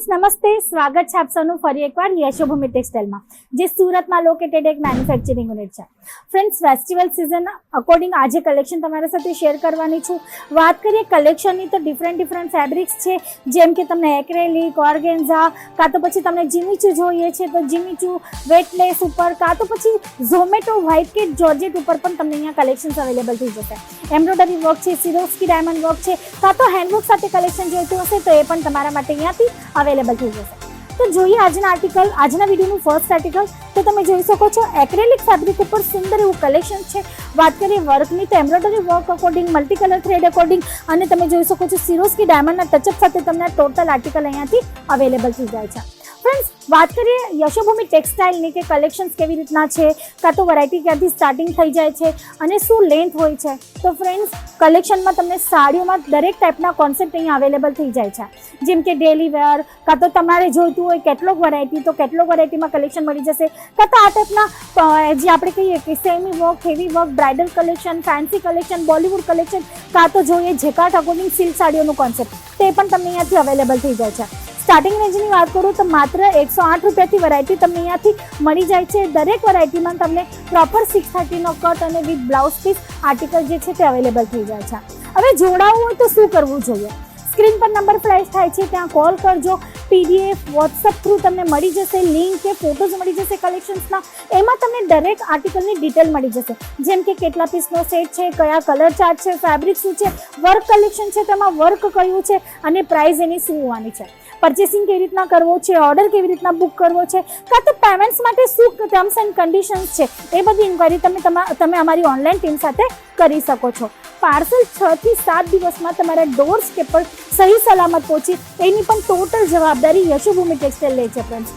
Friends નમસ્તે. સ્વાગત છે આપ સૌનું ફરી એકવાર યશોભૂમિ ટેક્સટાઇલમાં જે સુરતમાં લોકેટેડ એક મેન્યુફેક્ચરિંગ યુનિટ છે. ફ્રેન્ડ્સ ફેસ્ટિવલ સિઝન અકોર્ડિંગ આજે કલેક્શન તમારા સાથે શેર કરવાની છું. વાત કરીએ કલેક્શનની તો ડિફરન્ટ ડિફરન્ટ ફેબ્રિક્સ છે. જેમ કે તમને એક્રેલિક ઓર્ગેન્ઝા કાં તો પછી તમને જીમીચું જોઈએ છે, તો જીમીચું વેટલેસ ઉપર, કાં તો પછી ઝોમેટો વ્હાઇટ કે જોર્જેટ ઉપર પણ તમને અહીંયા કલેક્શન્સ અવેલેબલ થઈ જશે. એમ્બ્રોઇડરી વર્ક છે સિરોસ્કી ડાયમંડ વર્ક છે, કાં તો હેન્ડવર્ક સાથે કલેક્શન જોઈતું હશે, તો એ પણ તમારા માટે અહીંયાથી અવેલેબલ થઈ જશે. તો જોઈએ આજના આર્ટિકલ આજના વિડીયોનું ફર્સ્ટ આર્ટિકલ તો તમે જોઈ શકો છો એક્રેલિક ફેબ્રિક ઉપર સુંદર એવું કલેક્શન છે. વાત કરીએ વર્કની તો embroidery work according multi colour thread according અને તમે જોઈ શકો છો સિરોસ્કી ડાયમંડના ટચઅપ સાથે તમને ટોટલ આર્ટિકલ અહીંયાથી અવેલેબલ થઈ જાય છે. ફ્રેન્ડ્સ વાત કરીએ યશોભૂમિ ટેક્સટાઇલની કે કલેક્શન્સ કેવી રીતના છે, કાં તો વેરાયટી ક્યાંથી સ્ટાર્ટિંગ થઈ જાય છે અને શું લેન્થ હોય છે. તો ફ્રેન્ડ્સ કલેક્શનમાં તમને સાડીઓમાં દરેક ટાઈપના કોન્સેપ્ટ અહીંયા અવેલેબલ થઈ જાય છે. જેમ કે ડેલી વેર કાં તો તમારે જોઈતું હોય કેટલોગ વેરાયટી તો કેટલોગ વેરાયટીમાં કલેક્શન મળી જશે. કાં તો આ ટાઈપના જે આપણે કહીએ કે semi work heavy work bridal collection fancy collection Bollywood collection કાં તો જોઈએ ઝેકાટ અકોર્ડિંગ સિલ્ક સાડીઓનું કોન્સેપ્ટ તે પણ તમને અહીંયાથી અવેલેબલ થઈ જાય છે. સ્ટાર્ટિંગ રેન્જની વાત કરું તો માત્ર એકસો આઠ રૂપિયાથી વેરાયટી તમને અહીંયાથી મળી જાય છે. દરેક વેરાયટીમાં તમને પ્રોપર સિક્સ થર્ટીનો કટ અને વિથ બ્લાઉઝ પીસ આર્ટિકલ જે છે તે અવેલેબલ થઈ જાય છે. હવે જોડાવવું હોય તો શું કરવું જોઈએ? સ્ક્રીન પર નંબર ફ્લેશ થાય છે, ત્યાં કોલ કરજો. પીડીએફ વોટ્સઅપ થ્રુ તમને મળી જશે લિંક કે ફોટોઝ મળી જશે કલેક્શન્સના એમાં તમને દરેક આર્ટિકલની ડિટેલ મળી જશે. જેમ કે કેટલા પીસનો સેટ છે, કયા કલર ચાર્ટ છે ફેબ્રિક શું છે વર્ક કલેક્શન છે, તેમાં વર્ક કયું છે અને પ્રાઇસ એની શું હોવાની છે. પરચેસિંગ કેવી રીતના કરવો છે ઓર્ડર કેવી રીતના બુક કરવો છે, કાં તો પેમેન્ટ્સ માટે શું ટર્મ્સ એન્ડ કન્ડિશન્સ છે, એ બધી ઇન્ક્વાયરી તમે તમા- અમારી ઓનલાઈન ટીમ સાથે કરી શકો છો. પાર્સલ છ થી સાત દિવસમાં તમારા ડોર સ્ટેપ પર સહી સલામત પહોંચી, એની પણ ટોટલ જવાબદારી યશુભૂમિ ટેક્સટાઇલ લે છે ફ્રેન્ડ્સ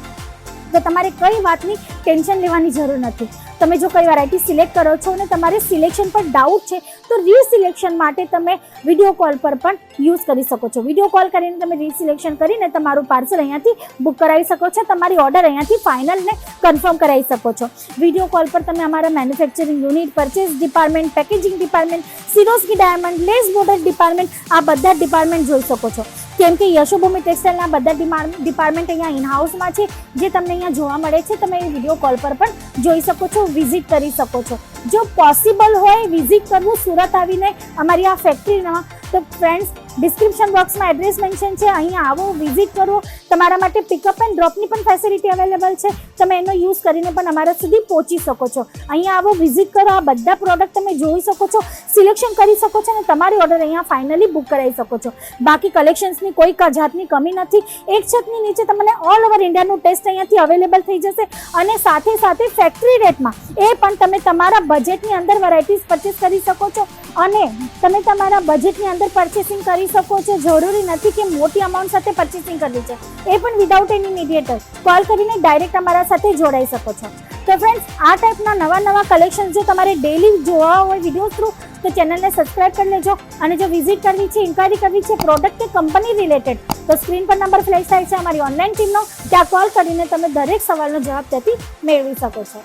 તો તમારે કઈ વાતની ટેન્શન લેવાની જરૂર નથી. તમે જો કઈ વેરાયટી સિલેક્ટ કરો છો અને તમારે સિલેક્શન પર ડાઉટ છે, તો રીસિલેક્શન માટે તમે વીડિયો કોલ પર પણ યુઝ કરી શકો છો. વીડિયો કોલ કરીને તમે રીસિલેક્શન કરીને તમારું પાર્સલ અહીંયાથી બુક કરાવી શકો છો, તમારી ઓર્ડર અહીંયાથી ફાઇનલ ને કન્ફર્મ કરાવી શકો છો. વીડિયો કોલ પર તમે અમારા manufacturing unit purchase department packaging department Swarovski diamond lace border department આ બધા ડિપાર્ટમેન્ટ જોઈ શકો છો. કેમ કે યશોભૂમિ ટેક્સટાઇલના બધા ડિપાર્ટમેન્ટ અહીંયા ઇનહાઉસમાં છે. જે તમને અહીંયા જોવા મળે છે, તમે એ વીડિયો કોલ પર પણ જોઈ શકો છો, વિઝિટ કરી શકો છો. જો પોસિબલ હોય વિઝિટ કરવું, સુરત આવીને અમારી આ ફેક્ટરીમાં તો ફ્રેન્ડ્સ ડિસ્ક્રિપ્શન બોક્સમાં એડ્રેસ મેન્શન છે. અહીંયા આવો વિઝિટ કરો. તમારા માટે પિકઅપ એન્ડ ડ્રોપની પણ ફેસિલિટી અવેલેબલ છે. તમે એનો યુઝ કરીને પણ અમારા સુધી પહોંચી શકો છો. અહીંયા આવો વિઝિટ કરો. આ બધા પ્રોડક્ટ તમે જોઈ શકો છો. સિલેક્શન કરી શકો છો અને તમારી ઓર્ડર અહીંયા ફાઇનલી બુક કરાવી શકો છો. બાકી કલેક્શન્સની કોઈ જાતની કમી નથી. એક છતની નીચે તમને ઓલ ઓવર ઇન્ડિયાનું ટેસ્ટ અહીંયાથી અવેલેબલ થઈ જશે અને સાથે સાથે ફેક્ટરી રેટમાં એ પણ તમે તમારા બજેટની અંદર વેરાયટીઝ પરચેસ કરી શકો છો. અને તમે તમારા બજેટની અંદર પરચેસિંગ કરી શકો છો. જરૂરી નથી કે મોટી અમાઉન્ટ સાથે પરચેસિંગ કરવી છે. એ પણ વિધાઉટ એની મીડિયેટર કોલ કરીને ડાયરેક્ટ અમારા સાથે જોડાઈ શકો છો. તો ફ્રેન્ડ્સ આ ટાઈપના નવા નવા કલેક્શન જો તમારે ડેલી જોવા હોય વીડિયો થ્રુ તો ચેનલને સબસ્ક્રાઇબ કરી લેજો. અને જો વિઝિટ કરવી છે ઇન્ક્વાયરી કરવી છે પ્રોડક્ટ કે કંપની રિલેટેડ તો સ્ક્રીન પર નંબર ફ્લેશ થાય છે અમારી ઓનલાઈન ટીમનો ત્યાં કોલ કરીને તમે દરેક સવાલનો જવાબ ત્યાંથી મેળવી શકો છો.